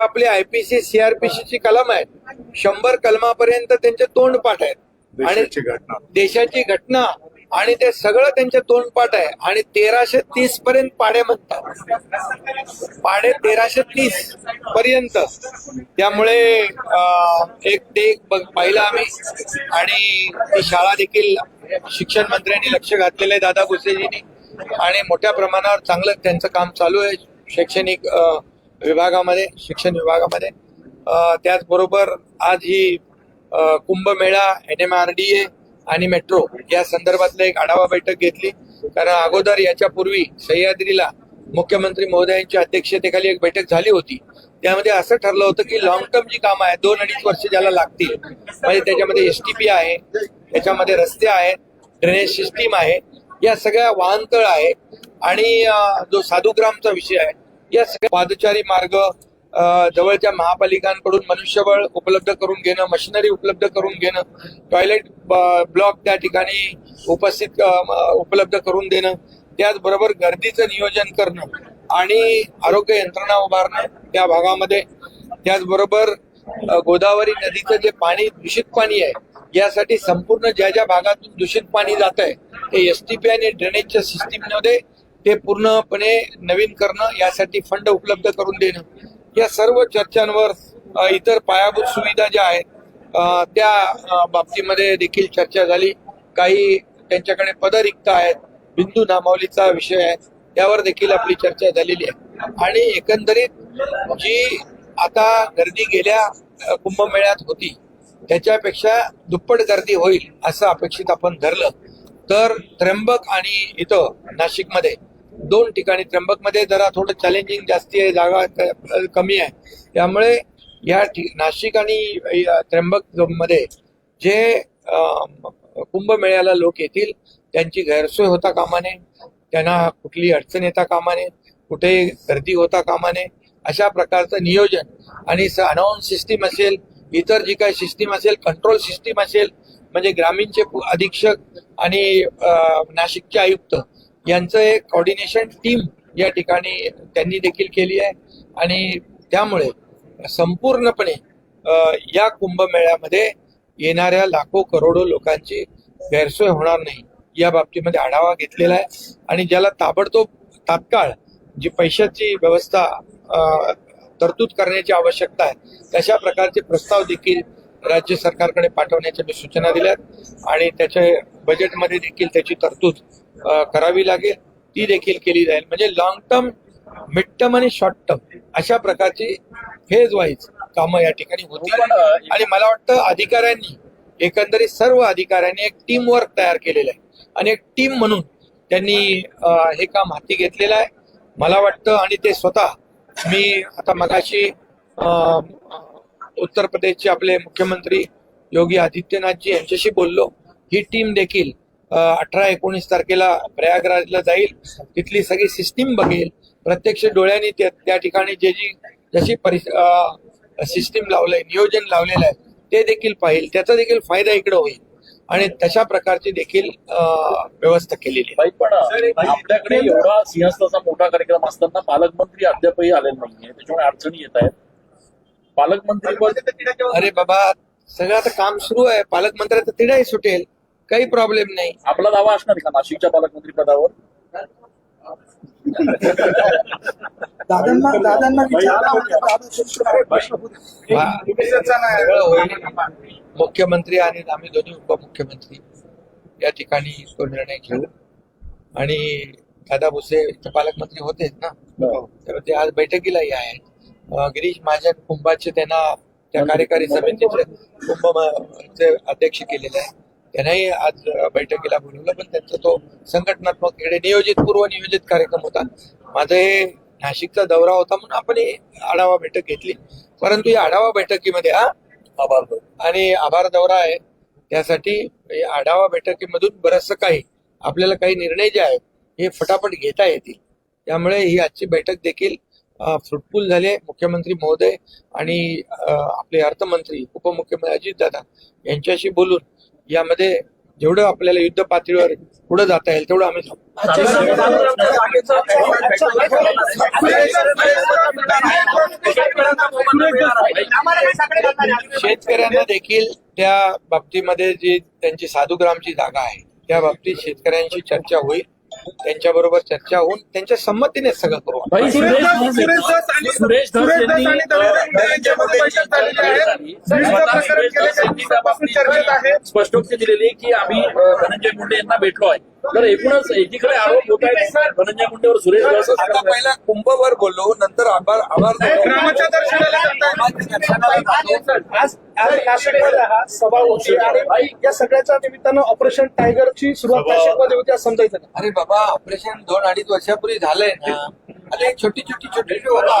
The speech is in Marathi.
आपली आयपीसी सीआरपीसी ची कलम आहे शंभर कलमापर्यंत त्यांचे तोंडपाठ आहेत. आणि देशाची घटना. देशाची घटना आणि ते सगळं त्यांचे तोंडपाठ आहे. आणि तेराशे तीस पर्यंत पाडे म्हणतात. पाडे तेराशे तीस पर्यंत. त्यामुळे एक ते पाहिलं आम्ही. आणि ती शाळा देखील शिक्षण मंत्र्यांनी लक्ष घातलेलं आहे दादा भुसेजींनी. आणि मोठ्या प्रमाणावर चांगलं त्यांचं काम चालू आहे. शैक्षणिक विभागामध्ये शिक्षण विभागामध्ये. त्याचबरोबर आज ही Kumbh Mela N M R D A आणि मेट्रो या संदर्भातलं एक आढावा बैठक घेतली. कारण अगोदर याच्या सह्याद्रीला मुख्यमंत्री महोदयांच्या अध्यक्षतेखाली एक बैठक झाली होती. त्यामध्ये असं ठरलं होतं की लॉंग टर्म जी कामं आहेत दोन अडीच वर्ष ज्याला लागतील. म्हणजे त्याच्यामध्ये एस टी पी आहे त्याच्यामध्ये रस्ते आहेत ड्रेनेज सिस्टीम आहे या सगळ्या वाहनतळ आहे आणि जो साधुग्रामचा विषय आहे या सगळ्या पादचारी मार्ग जवळच्या महापालिकांकडून मनुष्यबळ उपलब्ध करून घेणं मशिनरी उपलब्ध करून घेणं टॉयलेट ब्लॉक त्या ठिकाणी उपस्थित उपलब्ध करून देणं त्याचबरोबर गर्दीचं नियोजन करणं आणि आरोग्य यंत्रणा उभारणं त्या भागामध्ये. त्याचबरोबर गोदावरी नदीचं जे पाणी दूषित पाणी आहे यासाठी संपूर्ण ज्या ज्या भागातून दूषित पाणी जात आहे ते एस टी पी आणि ड्रेनेजच्या सिस्टीममध्ये ते पूर्णपणे नवीन करणं यासाठी फंड उपलब्ध करून देणं. या सर्व चर्चांवर इतर पायाभूत सुविधा ज्या आहेत त्या बाबतीमध्ये देखील चर्चा झाली. काही त्यांच्याकडे पदरिक्त आहेत. बिंदू नामावलीचा विषय आहे. त्यावर देखील आपली चर्चा झालेली आहे. आणि एकंदरीत जी आता गर्दी गेल्या कुंभमेळ्यात होती त्याच्यापेक्षा दुप्पट गर्दी होईल असं अपेक्षित आपण धरलं. तर त्र्यंबक आणि इथं नाशिकमध्ये दोन ठिकाणी त्र्यंबकमध्ये जरा थोडं चॅलेंजिंग जास्ती आहे जागा कमी आहे. त्यामुळे या नाशिक आणि त्र्यंबकमध्ये जे कुंभमेळ्याला लोक येतील त्यांची गैरसोय होता कामा नये त्यांना कुठली अडचण येता कामा नये कुठे गर्दी होता कामा नये अशा प्रकारचं नियोजन आणि अनाऊन्स सिस्टीम असेल इतर जी काही सिस्टीम असेल कंट्रोल सिस्टीम असेल म्हणजे ग्रामीणचे अधीक्षक आणि नाशिकचे आयुक्त यांचं एक कॉर्डिनेशन टीम या ठिकाणी त्यांनी देखील केली आहे. आणि त्यामुळे संपूर्णपणे या कुंभमेळ्यामध्ये येणाऱ्या लाखो करोडो लोकांची गैरसोय होणार नाही या बाबतीमध्ये आढावा घेतलेला आहे. आणि ज्याला ताबडतोब तात्काळ जी पैशाची व्यवस्था तरतूद करण्याची आवश्यकता आहे तशा प्रकारचे प्रस्ताव देखील राज्य सरकारकडे पाठवण्याच्या मी सूचना दिल्यात. आणि त्याच्या बजेटमध्ये देखील त्याची तरतूद करावी लागेल ती देखील केली जाईल. म्हणजे लॉंग टर्म मिड टर्म आणि शॉर्ट टर्म अशा प्रकारची फेज वाईज कामं या ठिकाणी होतील. आणि मला वाटतं अधिकाऱ्यांनी एकंदरीत सर्व अधिकाऱ्यांनी एक टीम वर्क तयार केलेलं आहे. आणि एक टीम म्हणून त्यांनी हे काम हाती घेतलेलं आहे. मला वाटतं आणि ते स्वतः मी आता मगाशी उत्तर प्रदेशचे आपले मुख्यमंत्री योगी आदित्यनाथजी यांच्याशी बोललो. ही टीम देखील अठरा एकोणीस तारखेला प्रयागराजला जाईल. तिथली सगळी सिस्टीम बघेल. प्रत्यक्ष डोळ्यांनी त्या ठिकाणी जे जी जशी सिस्टीम लावलंय नियोजन लावलेलं आहे ते देखील पाहिल. त्याचा देखील फायदा इकडे होईल. आणि तशा प्रकारची देखील व्यवस्था केलेली पण आपल्याकडे एवढा सिंहस्थाचा मोठा कार्यक्रम असताना पालकमंत्री अद्यापही आलेले नाहीये. त्याच्यामुळे अडचणी येत आहेत. पालकमंत्री अरे बाबा सगळं आता काम सुरू आहे. पालकमंत्र्याचं तिढाही सुटेल. काही प्रॉब्लेम नाही. आपला दावा असणार का नाशिकच्या पालकमंत्री पदावर? दादांना दादांना होतं, मुख्यमंत्री आणि आम्ही दोन्ही उपमुख्यमंत्री या ठिकाणी तो निर्णय घेऊ. आणि दादा भुसे पालकमंत्री होतेच ना तर ते आज बैठकीलाही आहेत. गिरीश महाजन कुंभाचे त्यांना त्या कार्यकारी समितीचे कुंभचे अध्यक्ष केलेले आहे त्यांनाही आज बैठकीला बोलवलं पण त्यांचा तो संघटनात्मक इकडे नियोजित पूर्व नियोजित कार्यक्रम होता. माझं हे नाशिकचा दौरा होता म्हणून आपण ही आढावा बैठक घेतली. परंतु या आढावा बैठकीमध्ये हा आभार. आणि आभार दौरा आहे. त्यासाठी आढावा बैठकीमधून बरचसं काही आपल्याला काही निर्णय जे आहेत हे फटाफट घेता येतील. त्यामुळे ही आजची बैठक देखील फ्रुटफुल झाली मुख्यमंत्री महोदय आणि आपले अर्थमंत्री उपमुख्यमंत्री अजितदादा यांच्याशी बोलून यामध्ये जेवढं आपल्याला युद्ध पातळीवर पुढे जाता येईल तेवढं आम्ही शेतकऱ्यांना देखील त्या बाबतीमध्ये जी त्यांची साधुग्रामची जागा आहे त्या बाबतीत शेतकऱ्यांशी चर्चा होईल. त्यांच्याबरोबर चर्चा होऊन त्यांच्या संमतीने सगळं करू. भाई सुरेश सुरेश दास- सुरेश दास आणि- सुरेश धस सुरेश दास यांनी आणि धनंजय मुंडे यांच्यामध्ये बैठक झालेली आहे. प्रकरण चर्चेत स्पष्टोक्ती दिलेली आहे की आम्ही अ, धनंजय मुंडे यांना भेटलो आहे तर एकूणच एकीकडे आरोप होत आहेत. धनंजय मुंडेवर सुरेश आता पहिला कुंभवर बोललो नंतर आभार आभार रामाच्या दर्शनाला. आज नाशिकमध्ये हा सभा होती आणि या सगळ्याच्या निमित्तानं ऑपरेशन टायगरची सुरुवात नाशिकमध्ये होती असं समजायचं? अरे बाबा ऑपरेशन दोन अडीच वर्षापूर्वी झालंय ना. अरे छोटी छोटी छोटी छोटी होता.